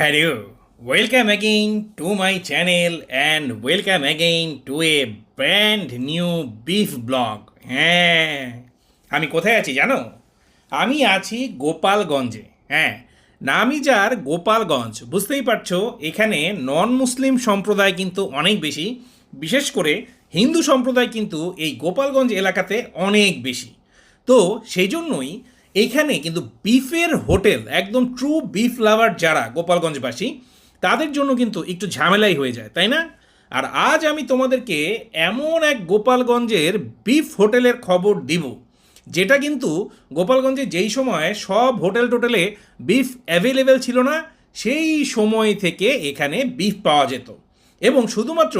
Hello, welcome again to my channel and welcome again to a brand new beef blog. হ্যাঁ আমি কোথায় আছি জানো? আমি আছি গোপালগঞ্জে। হ্যাঁ নামই যার গোপালগঞ্জ। বুঝতেই পারছ এখানে নন মুসলিম সম্প্রদায় কিন্তু অনেক বেশি। বিশেষ করে হিন্দু সম্প্রদায় কিন্তু এই গোপালগঞ্জ এলাকাতে অনেক বেশি। তো সেই জন্যই এইখানে কিন্তু বিফের হোটেল, একদম ট্রু বিফ লাভার যারা গোপালগঞ্জবাসী, তাদের জন্য কিন্তু একটু ঝামেলাই হয়ে যায়, তাই না? আর আজ আমি তোমাদেরকে এমন এক গোপালগঞ্জের বিফ হোটেলের খবর দিব, যেটা কিন্তু গোপালগঞ্জে যেই সময় সব হোটেল টোটেলে বিফ অ্যাভেলেবেল ছিল না, সেই সময় থেকে এখানে বিফ পাওয়া যেত। এবং শুধুমাত্র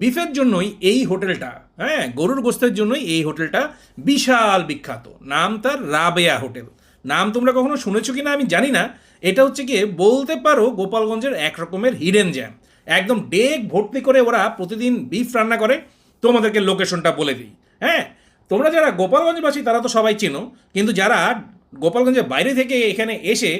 বিফের জন্যই এই হোটেলটা হ্যাঁ গরুর গোস্তের জন্যই এই হোটেলটা বিশাল বিখ্যাত। নাম তার রাবেয়া হোটেল। নাম তোমরা কখনো শুনেছো কি না আমি জানি না। এটা হচ্ছে গিয়ে বলতে পারো গোপালগঞ্জের এক রকমের হিডেন জ্যাম একদম ডেক ভর্তি করে ওরা প্রতিদিন বিফ রান্না করে। তোমাদেরকে লোকেশনটা বলে দিই হ্যাঁ? তোমরা যারা গোপালগঞ্জবাসী তারা তো সবাই চেনো, কিন্তু যারা গোপালগঞ্জের বাইরে থেকে এখানে এসে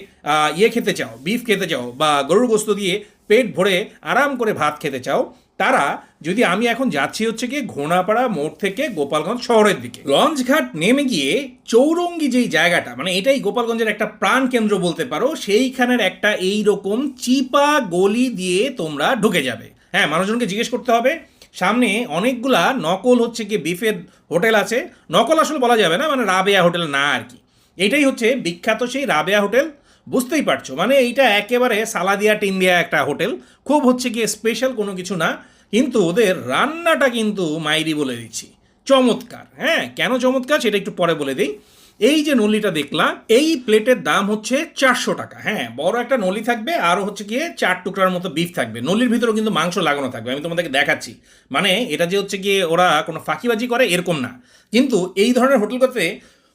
ইয়ে খেতে চাও বিফ খেতে চাও বা গরুর গোস্ত দিয়ে পেট ভরে আরাম করে ভাত খেতে চাও, তারা যদি আমি এখন যাচ্ছি হচ্ছে গিয়ে ঘোড়াপাড়া মোড় থেকে গোপালগঞ্জ শহরের দিকে। লঞ্চঘাট নেমে গিয়ে চৌরঙ্গি যেই জায়গাটা মানে এটাই গোপালগঞ্জের একটা প্রাণ কেন্দ্র বলতে পারো, সেইখানের একটা এই রকম চিপা গলি দিয়ে তোমরা ঢুকে যাবে। হ্যাঁ মানুষজনকে জিজ্ঞেস করতে হবে, সামনে অনেকগুলা নকল হচ্ছে কি বিফের হোটেল আছে। নকল আসলে বলা যাবে না মানে রাবেয়া হোটেল না আর কি। এটাই হচ্ছে বিখ্যাত সেই রাবেয়া হোটেল। বুঝতেই পারছ। মানে এইটা একেবারে সালাদিয়া টিন্দিয়া একটা হোটেল। খুব হচ্ছে গিয়ে স্পেশাল কোনো কিছু না, কিন্তু ওদের রান্নাটা কিন্তু মাইরি বলে দিচ্ছি। চমৎকার হ্যাঁ? কেন চমৎকার সেটা একটু পরে বলে দিই। এই যে নলিটা দেখলাম এই প্লেটের দাম হচ্ছে চারশো টাকা হ্যাঁ? বড় একটা নলি থাকবে, আর হচ্ছে গিয়ে চার টুকরার মতো বিফ থাকবে। নলির ভিতরেও কিন্তু মাংস লাগানো থাকবে, আমি তোমাদেরকে দেখাচ্ছি। মানে এটা যে হচ্ছে গিয়ে ওরা কোনো ফাঁকিবাজি করে, এরকম না। কিন্তু এই ধরনের হোটেলগুলোতে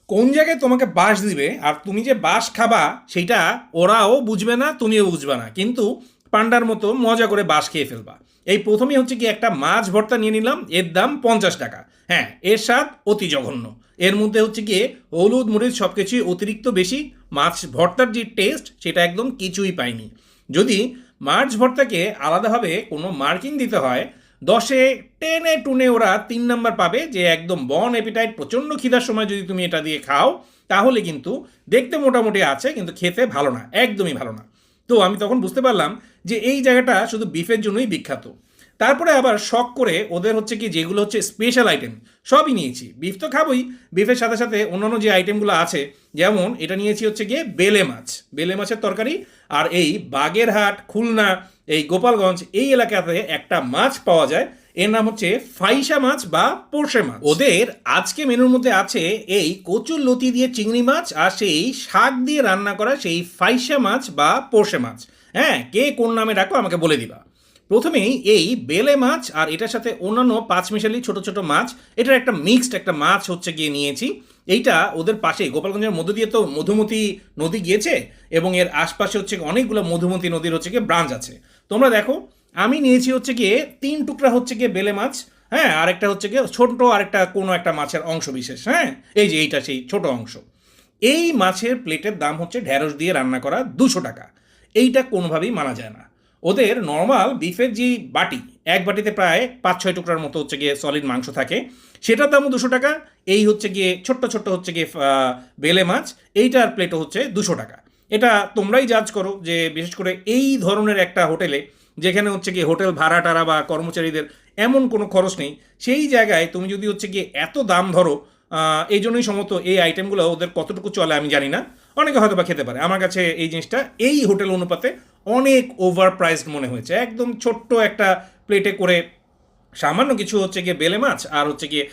কোন জায়গায় তোমাকে বাস দিবে আর তুমি যে বাস খাবা, সেটা ওরাও বুঝবে না, তুমিও বুঝবে না। কিন্তু পান্ডার মতো মজা করে বাস খেয়ে ফেলবা। এই প্রথমেই হচ্ছে কি একটা মাছ ভর্তা নিয়ে নিলাম, এর দাম পঞ্চাশ টাকা। হ্যাঁ এর স্বাদ অতি জঘন্য। এর মধ্যে হচ্ছে গিয়ে হলুদ, মরিচ সব কিছুই অতিরিক্ত বেশি, মাছ ভর্তার যে টেস্ট সেটা একদম কিছুই পাইনি। যদি মাছ ভর্তাকে আলাদাভাবে কোনো মার্কিং দিতে হয় দশে টেনে টুনে ওরা তিন নাম্বার পাবে যে একদম বন এপিটাইট প্রচণ্ড খিদার সময় যদি তুমি এটা দিয়ে খাও, তাহলে কিন্তু দেখতে মোটামুটি আছে, কিন্তু খেতে ভালো না, একদমই ভালো না। তো আমি তখন বুঝতে পারলাম যে এই জায়গাটা শুধু বিফের জন্যই বিখ্যাত। তারপরে আবার শখ করে ওদের হচ্ছে কি যেগুলো হচ্ছে স্পেশাল আইটেম সবই নিয়েছি। বিফ তো খাবোই বিফের সাথে সাথে অন্যান্য যে আইটেমগুলো আছে, যেমন এটা নিয়েছি হচ্ছে গিয়ে বেলে মাছ। বেলে মাছের তরকারি আর এই বাগেরহাট, খুলনা, এই গোপালগঞ্জ এই এলাকাতে একটা মাছ পাওয়া যায়। এর নাম হচ্ছে ফাইসা মাছ বা পোর্শে মাছ। ওদের আজকে মেনুর মধ্যে আছে এই কচুর লতি দিয়ে চিংড়ি মাছ আর সেই শাক দিয়ে রান্না করা সেই ফাইসা মাছ বা পোর্শে মাছ। হ্যাঁ কে কোন নামে ডাকো আমাকে বলে দিবা। প্রথমেই এই বেলে মাছ আর এটার সাথে অন্যান্য পাঁচমিশালি ছোট ছোট মাছ, এটার একটা মিক্সড একটা মাছ হচ্ছে গিয়ে নিয়েছি। এইটা ওদের পাশে গোপালগঞ্জের মধ্য দিয়ে তো মধুমতি নদী গিয়েছে এবং এর আশপাশে হচ্ছে অনেকগুলো মধুমতি নদীর হচ্ছে গিয়ে ব্রাঞ্চ আছে। তোমরা দেখো, আমি নিয়েছি হচ্ছে গিয়ে তিন টুকরা হচ্ছে গিয়ে বেলে মাছ হ্যাঁ আরেকটা হচ্ছে গিয়ে ছোট আরেকটা কোনো একটা মাছের অংশ বিশেষ হ্যাঁ এই যে এইটা সেই ছোট অংশ। এই মাছের প্লেটের দাম হচ্ছে ঢ্যাঁড়স দিয়ে রান্না করা দুশো টাকা। এইটা কোনোভাবেই মানা যায় না। ওদের নর্মাল বিফের যে বাটি, এক বাটিতে প্রায় পাঁচ ছয় টুকরার মতো হচ্ছে গিয়ে সলিড মাংস থাকে। সেটার দামও দুশো টাকা, এই হচ্ছে গিয়ে ছোট্ট ছোট্ট হচ্ছে গিয়ে বেলে মাছ, এইটার প্লেটও হচ্ছে দুশো টাকা। এটা তোমরাই জাজ করো যে বিশেষ করে এই ধরনের একটা হোটেলে, যেখানে হচ্ছে গিয়ে হোটেল ভাড়া টাড়া বা কর্মচারীদের এমন কোনো খরচ নেই, সেই জায়গায় তুমি যদি হচ্ছে গিয়ে এত দাম ধরো এই জন্যই সমস্ত এই আইটেমগুলো ওদের কতটুকু চলে আমি জানি না। অনেকে হয়তো বা খেতে পারে। আমার কাছে এই জিনিসটা, এই হোটেল অনুপাতে অনেক ওভার প্রাইসড মনে হয়েছে। একদম ছোট্ট একটা প্লেটে করে সামান্য কিছু হচ্ছে গিয়ে বেলে মাছ আর হচ্ছে গিয়ে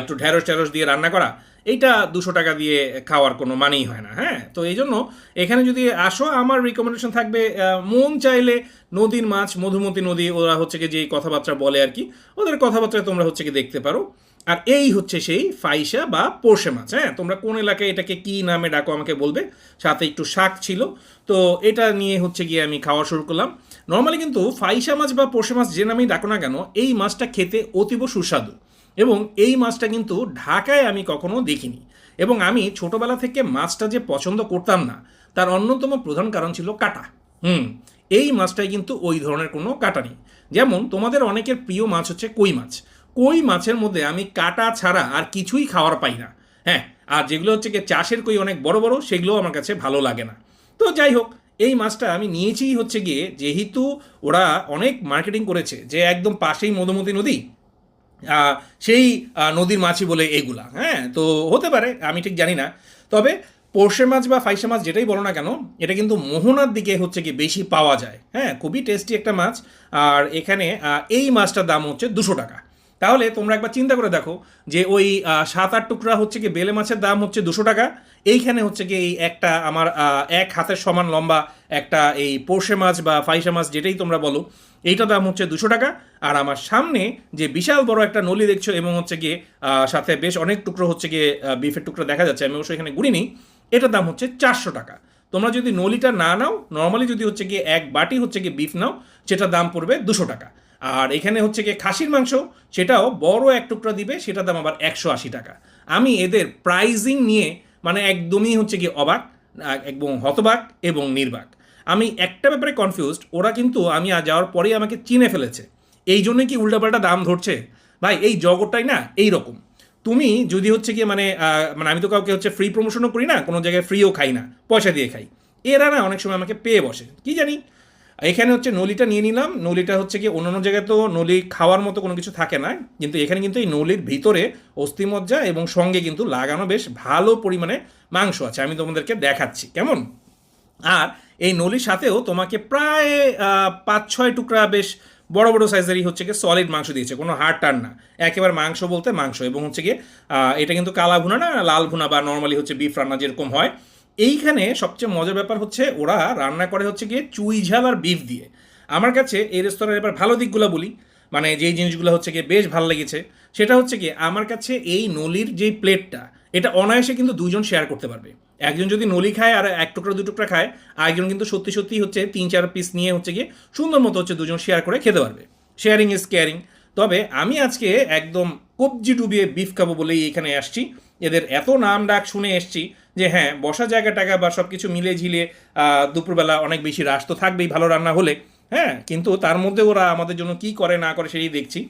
একটু ঢ্যাঁড়স ট্যাঁড়স দিয়ে রান্না করা, এইটা দুশো টাকা দিয়ে খাওয়ার কোনো মানেই হয় না হ্যাঁ? তো এই জন্য এখানে যদি আসো, আমার রিকমেন্ডেশন থাকবে মন চাইলে নদীর মাছ, মধুমতি নদী, ওরা হচ্ছে গিয়ে যেই কথাবার্তা বলে আর কি, ওদের কথাবার্তায় তোমরা হচ্ছে গিয়ে দেখতে পারো। আর এই হচ্ছে সেই ফাইসা বা পোর্শে মাছ হ্যাঁ? তোমরা কোন এলাকায় এটাকে কি নামে ডাকো আমাকে বলবে। সাথে একটু শাক ছিল। তো এটা নিয়ে হচ্ছে গিয়ে আমি খাওয়া শুরু করলাম। নর্মালি কিন্তু ফাইসা মাছ বা পোর্শে মাছ যে নামেই ডাকো না কেন, এই মাছটা খেতে অতীব সুস্বাদু। এবং এই মাছটা কিন্তু ঢাকায় আমি কখনো দেখিনি। এবং আমি ছোটবেলা থেকে মাছটা যে পছন্দ করতাম না, তার অন্যতম প্রধান কারণ ছিল কাটা। হুম, এই মাছটায় কিন্তু ওই ধরনের কোনো কাটা নেই। যেমন তোমাদের অনেকের প্রিয় মাছ হচ্ছে কই মাছ। কই মাছের মধ্যে আমি কাটা ছাড়া আর কিছুই খাওয়ার পাই না। হ্যাঁ আর যেগুলো হচ্ছে কি চাষের কই অনেক বড় বড় সেগুলো আমার কাছে ভালো লাগে না। তো যাই হোক, এই মাছটা আমি নিয়েছি হচ্ছে গিয়ে যেহেতু ওরা অনেক মার্কেটিং করেছে যে একদম পাশেই মধুমতি নদী সেই নদীর মাছই বলে এগুলা। হ্যাঁ তো হতে পারে, আমি ঠিক জানি না। তবে পোর্শে মাছ বা ফাইসা মাছ যেটাই বলো না কেন, এটা কিন্তু মোহনার দিকে হচ্ছে কি বেশি পাওয়া যায়। হ্যাঁ খুবই টেস্টি একটা মাছ। আর এখানে এই মাছটার দাম হচ্ছে দুশো টাকা। তাহলে তোমরা একবার চিন্তা করে দেখো যে ওই সাত আট টুকরা হচ্ছে কি বেলে মাছের দাম হচ্ছে দুশো টাকা। এইখানে হচ্ছে কি এই একটা আমার এক হাতের সমান লম্বা একটা এই পোর্শে মাছ বা ফাইসা মাছ যেটাই তোমরা বলো এইটা দাম হচ্ছে দুশো টাকা। আর আমার সামনে যে বিশাল বড় একটা নলি দেখছ এবং হচ্ছে গিয়ে সাথে বেশ অনেক টুকরো হচ্ছে গিয়ে বিফের টুকরো দেখা যাচ্ছে, আমি অবশ্যই এখানে গুড়িনি এটার দাম হচ্ছে চারশো টাকা। তোমরা যদি নলিটা না নাও, নর্মালি যদি হচ্ছে গিয়ে এক বাটি হচ্ছে গিয়ে বিফ নাও, সেটার দাম পড়বে দুশো টাকা। আর এখানে হচ্ছে গিয়ে খাসির মাংস, সেটাও বড় এক টুকরা দিবে, সেটার দাম আবার একশো আশি টাকা। আমি এদের প্রাইজিং নিয়ে মানে একদমই হচ্ছে গিয়ে অবাক এবং হতবাক এবং নির্বাক। আমি একটা ব্যাপারে কনফিউজড ওরা কিন্তু আমি যাওয়ার পরেই আমাকে চিনে ফেলেছে। এই জন্যই কি উল্টাপাল্টা দাম ধরছে? ভাই, এই জগৎটাই না এই রকম তুমি যদি হচ্ছে গিয়ে মানে মানে আমি তো কাউকে হচ্ছে ফ্রি প্রমোশনও করি না, কোনো জায়গায় ফ্রিও খাই না, পয়সা দিয়ে খাই। এরা না অনেক সময় আমাকে পেয়ে বসে। কি জানি? এখানে হচ্ছে নলিটা নিয়ে নিলাম। নলিটা হচ্ছে কি অন্যান্য জায়গায় তো নলি খাওয়ার মতো কোনো কিছু থাকে না। কিন্তু এখানে কিন্তু এই নলির ভিতরে অস্থিমজ্জা এবং সঙ্গে কিন্তু লাগানো বেশ ভালো পরিমাণে মাংস আছে। আমি তোমাদেরকে দেখাচ্ছি। কেমন? আর এই নলির সাথেও তোমাকে প্রায় পাঁচ ছয় টুকরা বেশ বড় বড় সাইজেরই হচ্ছে গিয়ে সলিড মাংস দিয়েছে। কোনো হাড় টার না। একেবারে মাংস বলতে মাংস এবং হচ্ছে গিয়ে এটা কিন্তু কালা ভুনা না, লাল ভুনা বা নর্মালি হচ্ছে বিফ রান্না যেরকম হয়। এইখানে সবচেয়ে মজার ব্যাপার হচ্ছে ওরা রান্না করে হচ্ছে গিয়ে চুই ঝাল আর বিফ দিয়ে। আমার কাছে এই রেস্তোরাঁর এবার ভালো দিকগুলো বলি। মানে যেই জিনিসগুলো হচ্ছে গিয়ে বেশ ভালো লেগেছে, সেটা হচ্ছে কি আমার কাছে এই নলির যে প্লেটটা এটা অনায়াসে কিন্তু দুজন শেয়ার করতে পারবে। একজন যদি নলি খায় আর এক টুকরা, দু টুকরা খায়, আরেকজন কিন্তু সত্যি সত্যি হচ্ছে তিন চার পিস নিয়ে হচ্ছে গিয়ে সুন্দর মতো হচ্ছে দুজন শেয়ার করে খেতে পারবে। শেয়ারিং ইজ কেয়ারিং তবে আমি আজকে একদম কবজি ডুবিয়ে বিফ খাব বলেই এখানে আসছি। এদের এত নাম ডাক শুনে এসছি যে হ্যাঁ বসা জায়গা টাকা বা সব কিছু মিলে ঝিলে দুপুরবেলা অনেক বেশি রাস তো থাকবেই ভালো রান্না হলে। হ্যাঁ কিন্তু তার মধ্যে ওরা আমাদের জন্য কি করে না করে সেই দেখছি।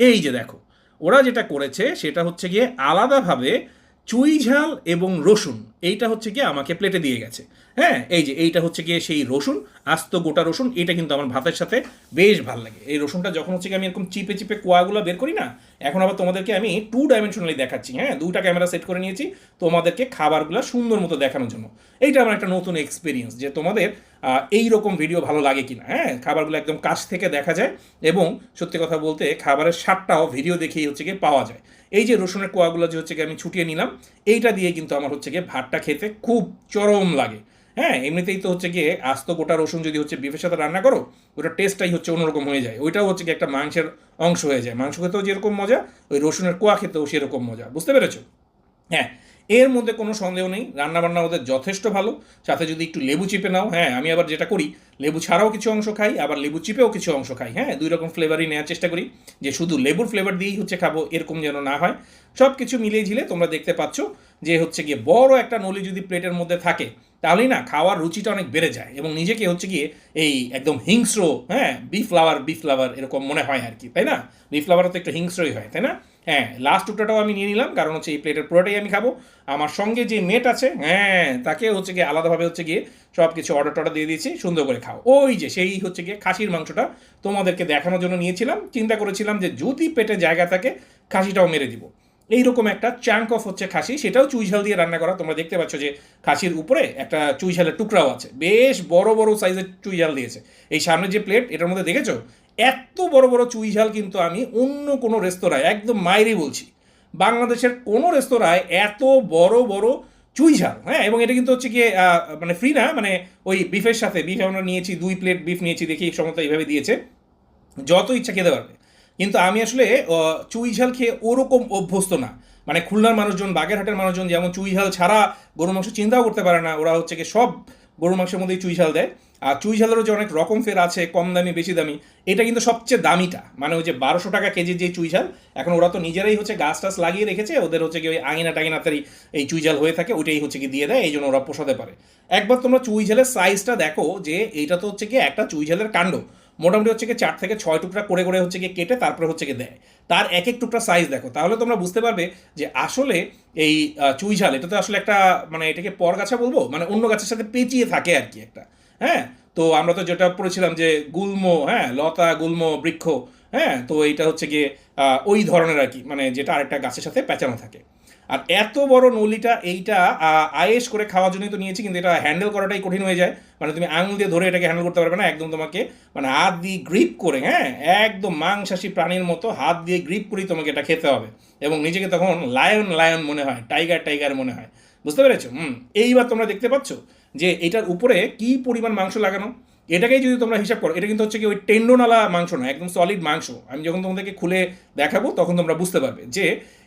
এই যে দেখো, ওরা যেটা করেছে সেটা হচ্ছে গিয়ে আলাদাভাবে চুই ঝাল এবং রসুন এইটা হচ্ছে গিয়ে আমাকে প্লেটে দিয়ে গেছে। হ্যাঁ এই যে এইটা হচ্ছে গিয়ে সেই রসুন, আস্ত গোটা রসুন, এটা কিন্তু আমার ভাতের সাথে বেশ ভালো লাগে। এই রসুনটা যখন হচ্ছে কি আমি এরকম চিপে চিপে কোয়াগুলো বের করি না, এখন আবার তোমাদেরকে আমি টু ডাইমেনশনালি দেখাচ্ছি। হ্যাঁ দুটা ক্যামেরা সেট করে নিয়েছি তোমাদেরকে খাবারগুলো সুন্দর মতো দেখানোর জন্য। এইটা আমার একটা নতুন এক্সপিরিয়েন্স যে তোমাদের এই রকম ভিডিও ভালো লাগে কিনা হ্যাঁ? খাবারগুলো একদম কাছ থেকে দেখা যায় এবং সত্যি কথা বলতে খাবারের স্বাদটাও ভিডিও দেখেই হচ্ছে গিয়ে পাওয়া যায়। এই যে রসুনের কোয়াগুলো যে হচ্ছে গিয়ে আমি ছুটিয়ে নিলাম, এইটা দিয়ে কিন্তু আমার হচ্ছে গিয়ে ভাতটা খেতে খুব চরম লাগে। হ্যাঁ এমনিতেই তো হচ্ছে গিয়ে আস্ত গোটা রসুন যদি হচ্ছে বিফের সাথে রান্না করো, ওটা টেস্টটাই হচ্ছে অন্যরকম হয়ে যায়। ওইটাও হচ্ছে কি একটা মাংসের অংশ হয়ে যায়। মাংস খেতেও যেরকম মজা, ওই রসুনের কোয়া খেতেও সেরকম মজা। বুঝতে পেরেছ? হ্যাঁ এর মধ্যে কোনো সন্দেহ নেই। রান্নাবান্না ওদের যথেষ্ট ভালো। সাথে যদি একটু লেবু চিপে নাও হ্যাঁ আমি আবার যেটা করি, লেবু ছাড়াও কিছু অংশ খাই, আবার লেবু চিপেও কিছু অংশ খাই হ্যাঁ দুই রকম ফ্লেভারই নেওয়ার চেষ্টা করি, যে শুধু লেবুর ফ্লেভার দিয়েই হচ্ছে খাব, এরকম যেন না হয়। সব কিছু মিলিয়ে ঝিলে তোমরা দেখতে পাচ্ছ যে হচ্ছে গিয়ে বড় একটা নলি যদি প্লেটের মধ্যে থাকে, তাহলেই না খাওয়ার রুচিটা অনেক বেড়ে যায় এবং নিজেকে হচ্ছে গিয়ে এই একদম হিংস্র হ্যাঁ বিফ লাভার বিফ লাভার এরকম মনে হয় আর কি, তাই না? বিফ লাভারও তো একটু হিংস্রই হয়, তাই না? হ্যাঁ লাস্ট টুকটাটাও আমি নিয়ে নিলাম, কারণ হচ্ছে এই প্লেটের পুরোটাই আমি খাব। আমার সঙ্গে যে মেট আছে হ্যাঁ তাকে হচ্ছে গিয়ে আলাদাভাবে হচ্ছে গিয়ে সব কিছু অর্ডার টর্ডার দিয়ে দিয়েছি, সুন্দর করে খাও। ওই যে, সেই হচ্ছে গিয়ে খাসির মাংসটা তোমাদেরকে দেখানোর জন্য নিয়েছিলাম। চিন্তা করেছিলাম যে যদি পেটে জায়গা থাকে, খাসিটাও মেরে দিব। এইরকম একটা চাঙ্ক অফ হচ্ছে খাসি, সেটাও চুই ঝাল দিয়ে রান্না করা। তোমরা দেখতে পাচ্ছ যে খাসির উপরে একটা চুই ঝালের টুকরাও আছে। বেশ বড় বড় সাইজের চুই ঝাল দিয়েছে। এই সামনে যে প্লেট এটার মধ্যে দেখেছ? এত বড় বড় চুইঝাল কিন্তু আমি অন্য কোনো রেস্তোরাঁয় একদম মায়েরই বলছি বাংলাদেশের কোনো রেস্তোরাঁয় এত বড় বড় চুইঝাল হ্যাঁ? এবং এটা কিন্তু হচ্ছে আহ, মানে ফ্রি না মানে ওই বিফের সাথে বিফ আমরা নিয়েছি দুই প্লেট বিফ নিয়েছি দেখি সমস্ত এইভাবে দিয়েছে যত ইচ্ছা খেতে পারবে। কিন্তু আমি আসলে চুইঝাল খেয়ে ওরকম অভ্যস্ত না। মানে খুলনার মানুষজন বাগেরহাটের মানুষজন যেমন চুই ঝাল ছাড়া গরু মাংস চিন্তাও করতে পারে না ওরা হচ্ছে কি সব গরুর মাংসের মধ্যেই চুই ঝাল দেয়। আর চুই ঝালেরও যে অনেক রকম ফের আছে, কম দামি, বেশি দামি, এটা কিন্তু সবচেয়ে দামিটা। মানে ওই যে বারোশো টাকা কেজির যে চুই ঝাল, এখন ওরা তো নিজেরাই হচ্ছে গাছ টাছ লাগিয়ে রেখেছে, ওদের হচ্ছে কি ওই আঙিনা টাঙিনাতেই এই চুই ঝাল হয়ে থাকে ওইটাই হচ্ছে কি দিয়ে দেয়, এই জন্য ওরা পোষাতে পারে। একবার তোমরা চুই ঝালের সাইজটা দেখো যে, এইটা তো হচ্ছে কি একটা চুই ঝালের কাণ্ড। মোটামুটি হচ্ছে কি চার থেকে ছয় টুকরা করে করে হচ্ছে গিয়ে কেটে তারপরে হচ্ছে গিয়ে দেয়। তার এক এক টুকরা সাইজ দেখো। তাহলে তোমরা বুঝতে পারবে যে আসলে এই চুই ঝাল এটা তো আসলে একটা মানে এটাকে পর গাছা বলব? মানে অন্য গাছের সাথে পেঁচিয়ে থাকে আর কি একটা। হ্যাঁ? তো আমরা তো যেটা পড়েছিলাম যে গুল্ম হ্যাঁ লতা, গুল্ম, বৃক্ষ হ্যাঁ? তো এইটা হচ্ছে গিয়ে ওই ধরনের আর কি মানে যেটা আরেকটা গাছের সাথে পেঁচানো থাকে। আর এত বড় নলিটা এইটা আয়েস করে খাওয়ার জন্যই তো নিয়েছি, কিন্তু এটা হ্যান্ডেল করাটাই কঠিন হয়ে যায়। মানে তুমি আঙুল দিয়ে ধরে এটাকে হ্যান্ডেল করতে পারবে না, একদম তোমাকে মানে হাত দিয়ে গ্রিপ করে হ্যাঁ? একদম মাংসাশী প্রাণীর মতো হাত দিয়ে গ্রিপ করেই তোমাকে এটা খেতে হবে। এবং নিজেকে তখন লায়ন লায়ন মনে হয় টাইগার টাইগার মনে হয়। বুঝতে পেরেছ? হুম, এইবার তোমরা দেখতে পাচ্ছ যে এটার উপরে কি পরিমাণ মাংস লাগানো? এটাকেই যদি তোমরা হিসাব করো, এটা কিন্তু হচ্ছে কি ওই টেন্ডোনালা মাংস না, একদম সলিড মাংস। আমি যখন তোমাদেরকে খুলে দেখাবো, তখন তোমরা বুঝতে পারবে যে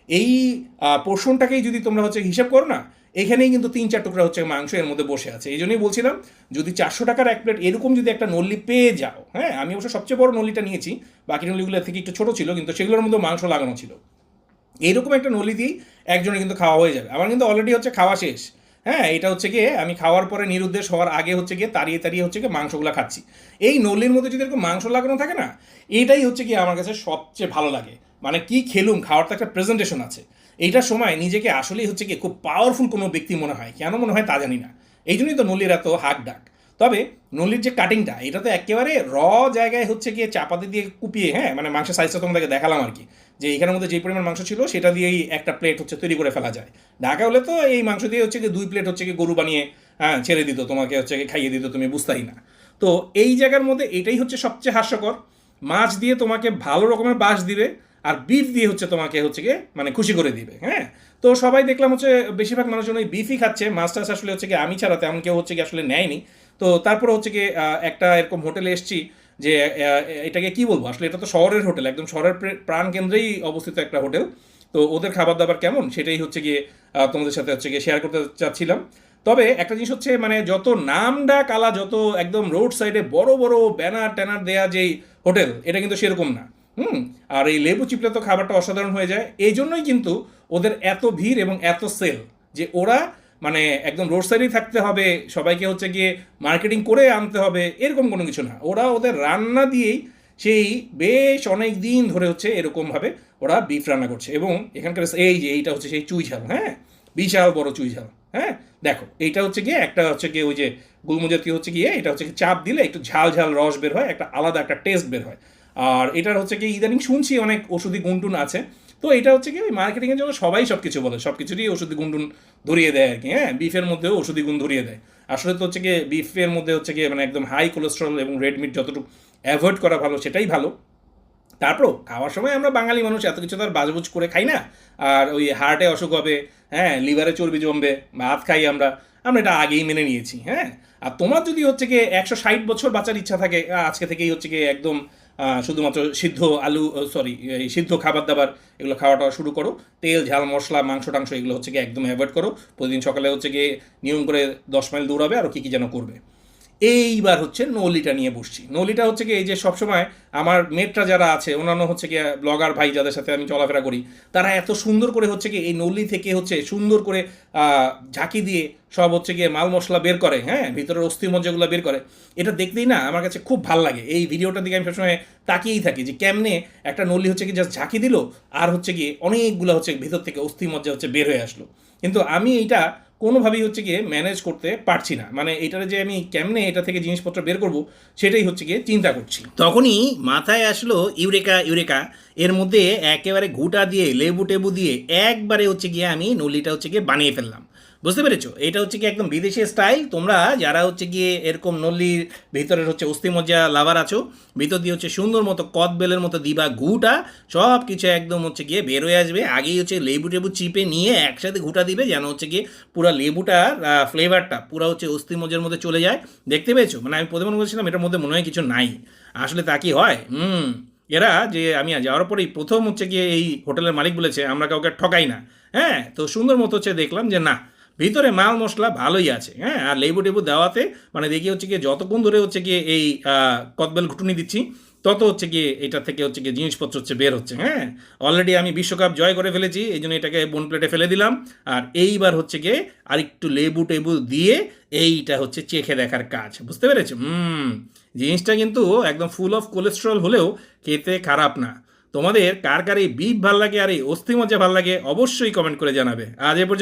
এই পোর্শনটাকেই যদি তোমরা হচ্ছে হিসাব করো না, এখানেই কিন্তু তিন চার টুকরা হচ্ছে মাংস এর মধ্যে বসে আছে। এই জন্যই বলছিলাম, যদি চারশো টাকার এক প্লেট এরকম যদি একটা নল্লি পেয়ে যাও হ্যাঁ আমি অবশ্য সবচেয়ে বড় নল্লিটা নিয়েছি, বাকি নল্লিগুলো থেকে একটু ছোটো ছিল, কিন্তু সেগুলোর মধ্যে মাংস লাগানো ছিল। এইরকম একটা নলি দিয়েই একজনের কিন্তু খাওয়া হয়ে যাবে। আমার কিন্তু অলরেডি হচ্ছে খাওয়া শেষ। হ্যাঁ এটা হচ্ছে গিয়ে আমি খাওয়ার পরে নিরুদ্দেশ হওয়ার আগে হচ্ছে গিয়ে তাড়িয়ে তাড়িয়ে হচ্ছে গিয়ে মাংসগুলো খাচ্ছি। এই নলির মধ্যে যদি এরকম মাংস লাগানো থাকে না, এটাই হচ্ছে গিয়ে আমার কাছে সবচেয়ে ভালো লাগে। মানে কি খেলুম, খাওয়ার তো একটা প্রেজেন্টেশন আছে। এইটার সময় নিজেকে আসলেই হচ্ছে কি খুব পাওয়ারফুল কোনো ব্যক্তি মনে হয়, কেন মনে হয় তা জানি না। এই জন্যই তো নলির এত হাক ডাক। তবে নলির যে কাটিংটা এটা তো একেবারে র জায়গায় হচ্ছে গিয়ে চাপাতি দিয়ে কুপিয়ে হ্যাঁ মানে মাংসের সাইজটা তোমাদেরকে দেখালাম আর কি, যে এখানের মধ্যে যে পরিমাণ মাংস ছিল, সেটা দিয়েই একটা প্লেট হচ্ছে তৈরি করে ফেলা যায়। ঢাকা হলে তো এই মাংস দিয়ে হচ্ছে গিয়ে দুই প্লেট হচ্ছে গিয়ে গরু বানিয়ে হ্যাঁ ছেড়ে দিত, তোমাকে হচ্ছে খাইয়ে দিত, তুমি বুঝতেই না। তো এই জায়গার মধ্যে এটাই হচ্ছে সবচেয়ে হাস্যকর। মাছ দিয়ে তোমাকে ভালো রকমের বাস দিবে আর বিফ দিয়ে হচ্ছে তোমাকে হচ্ছে গিয়ে মানে খুশি করে দিবে হ্যাঁ? তো সবাই দেখলাম হচ্ছে বেশিরভাগ মানুষজন ওই বিফই খাচ্ছে। টাছ আসলে হচ্ছে কি আমি ছাড়া তেমন কেউ হচ্ছে কি আসলে নেয়নি। তো তারপরে হচ্ছে কি একটা এরকম হোটেলে এসছি যে এটাকে কি বলব? আসলে এটা তো শহরের হোটেল, একদম শহরের প্রে- প্রাণকেন্দ্রেই অবস্থিত একটা হোটেল। তো ওদের খাবার দাবার কেমন? সেটাই হচ্ছে গিয়ে তোমাদের সাথে হচ্ছে গিয়ে শেয়ার করতে চাচ্ছিলাম। তবে একটা জিনিস হচ্ছে মানে যত নাম ডাক আলা, যত একদম রোড সাইডে বড় বড় ব্যানার ট্যানার দেয়া যেই হোটেল, এটা কিন্তু সেরকম না। হুম, আর এই লেবু চিপলে তো খাবারটা অসাধারণ হয়ে যায়। এই জন্যই কিন্তু ওদের এত ভিড় এবং এত সেল যে ওরা মানে একদম রোড সাইডেই থাকতে হবে, সবাইকে হচ্ছে গিয়ে মার্কেটিং করে আনতে হবে, এরকম কোনো কিছু না। ওরা ওদের রান্না দিয়েই সেই বেশ অনেক দিন ধরে হচ্ছে এরকমভাবে ওরা বিফ রান্না করছে এবং এখানকার এই যে এইটা হচ্ছে সেই চুই ঝাল হ্যাঁ? বিশাল বড় চুই ঝাল হ্যাঁ? দেখো, এইটা হচ্ছে গিয়ে একটা হচ্ছে গিয়ে ওই যে গুলমো জাতীয় হচ্ছে গিয়ে, এটা হচ্ছে চাপ দিলে একটু ঝাল ঝাল রস বের হয়, একটা আলাদা একটা টেস্ট বের হয়। আর এটার হচ্ছে কি, ইদানিং শুনছি অনেক ওষুধি গুনটুন আছে। তো এটা হচ্ছে কি, ওই মার্কেটিংয়ের জন্য সবাই সব কিছু বলে সব কিছুরই ওষুধি গুনটুন ধরিয়ে দেয় আর কি হ্যাঁ? বিফের মধ্যেও ওষুধি গুণ ধরিয়ে দেয়। আসলে তো হচ্ছে কি বিফের মধ্যে হচ্ছে কি মানে একদম হাই কোলেস্ট্রল এবং রেড মিট যতটুকু অ্যাভয়েড করা ভালো, সেটাই ভালো। তারপরও খাওয়ার সময় আমরা বাঙালি মানুষ, এত কিছু তো আর বাজবুজ করে খাই না। আর ওই হার্টে অসুখ হবে হ্যাঁ? লিভারে চর্বি জমবে, ভাত খাই আমরা আমরা এটা আগেই মেনে নিয়েছি হ্যাঁ? আর তোমার যদি হচ্ছে গিয়ে একশো ষাট বছর বাঁচার ইচ্ছা থাকে আজকে থেকেই হচ্ছে কি, একদম শুধুমাত্র সিদ্ধ আলু সরি সিদ্ধ খাবার দাবার এগুলো খাওয়াটা শুরু করো। তেল, ঝাল, মশলা, মাংস, টাংস এগুলো হচ্ছে গিয়ে একদম অ্যাভয়েড করো। প্রতিদিন সকালে হচ্ছে গিয়ে নিয়ম করে দশ মাইল দৌড়াবে আর কী কী যেন করবে। এইবার হচ্ছে নলিটা নিয়ে বসছি। নলিটা হচ্ছে কি এই যে সবসময় আমার মেটরা যারা আছে, অন্যান্য হচ্ছে কি ব্লগার ভাই যাদের সাথে আমি চলাফেরা করি, তারা এত সুন্দর করে হচ্ছে কি এই নলি থেকে হচ্ছে সুন্দর করে ঝাঁকি দিয়ে সব হচ্ছে গিয়ে মাল মশলা বের করে হ্যাঁ ভিতরের অস্থি মজ্জাগুলো বের করে। এটা দেখতেই না আমার কাছে খুব ভালো লাগে। এই ভিডিওটার দিকে আমি সবসময় তাকিয়েই থাকি যে কেমনে একটা নলি হচ্ছে কি জাস্ট ঝাঁকি দিল, আর হচ্ছে গিয়ে অনেকগুলো হচ্ছে ভিতর থেকে অস্থি মজ্জা হচ্ছে বের হয়ে আসলো। কিন্তু আমি এইটা কোনোভাবেই হচ্ছে গিয়ে ম্যানেজ করতে পারছি না। মানে এটার যে আমি কেমনে এটা থেকে জিনিসপত্র বের করব, সেটাই হচ্ছে গিয়ে চিন্তা করছি। তখনই মাথায় আসলো ইউরেকা ইউরেকা। এর মধ্যে একেবারে ঘুটা দিয়ে লেবু টেবু দিয়ে একবারে হচ্ছে গিয়ে আমি নলিটা হচ্ছে গিয়ে বানিয়ে ফেললাম। বুঝতে পেরেছ? এটা হচ্ছে কি একদম বিদেশি স্টাইল তোমরা যারা হচ্ছে গিয়ে এরকম নল্লির ভিতরের হচ্ছে অস্থিমজ্জা লাভার আছো, ভিতর দিয়ে হচ্ছে সুন্দর মতো কদবেলের মতো দিবা গুটা সব কিছু একদম হচ্ছে গিয়ে বের হয়ে আসবে। আগেই হচ্ছে লেবু টেবু চিপে নিয়ে একসাথে ঘুটা দিবে, যেন হচ্ছে গিয়ে পুরো লেবুটার ফ্লেভারটা পুরো হচ্ছে অস্থিমজ্জার মধ্যে চলে যায়। দেখতে পেয়েছ? মানে আমি প্রথমে বলছিলাম এটার মধ্যে মনে হয় কিছু নাই। আসলে তা কি হয়? হুম, এরা যে আমি যাওয়ার পরেই প্রথম হচ্ছে গিয়ে এই হোটেলের মালিক বলেছে, আমরা কাউকে ঠকাই না। হ্যাঁ তো সুন্দর মতো হচ্ছে দেখলাম যে না ভিতরে মাল মশলা ভালোই আছে হ্যাঁ? আর লেবু টেবু দেওয়াতে মানে দেখি হচ্ছে গিয়ে যতক্ষণ ধরে হচ্ছে গিয়ে এই আহ, কদবেল ঘুটুনি দিচ্ছি তত হচ্ছে গিয়ে এটা থেকে হচ্ছে গিয়ে জিনিসপত্র হচ্ছে বের হচ্ছে হ্যাঁ? অলরেডি আমি বিশ্বকাপ জয় করে ফেলেছি এই জন্য এটাকে বোন প্লেটে ফেলে দিলাম। আর এইবার হচ্ছে গিয়ে আরেকটু লেবু টেবু দিয়ে এইটা হচ্ছে চেখে দেখার কাজ বুঝতে পেরেছ? হুম জিনিসটা কিন্তু একদম ফুল অফ কোলেস্ট্রল হলেও খেতে খারাপ না। তোমাদের কার কার এই বিপ ভালো লাগে আর এই অস্থি মজা ভালো লাগে অবশ্যই কমেন্ট করে জানাবে। আজ এ পর্যন্ত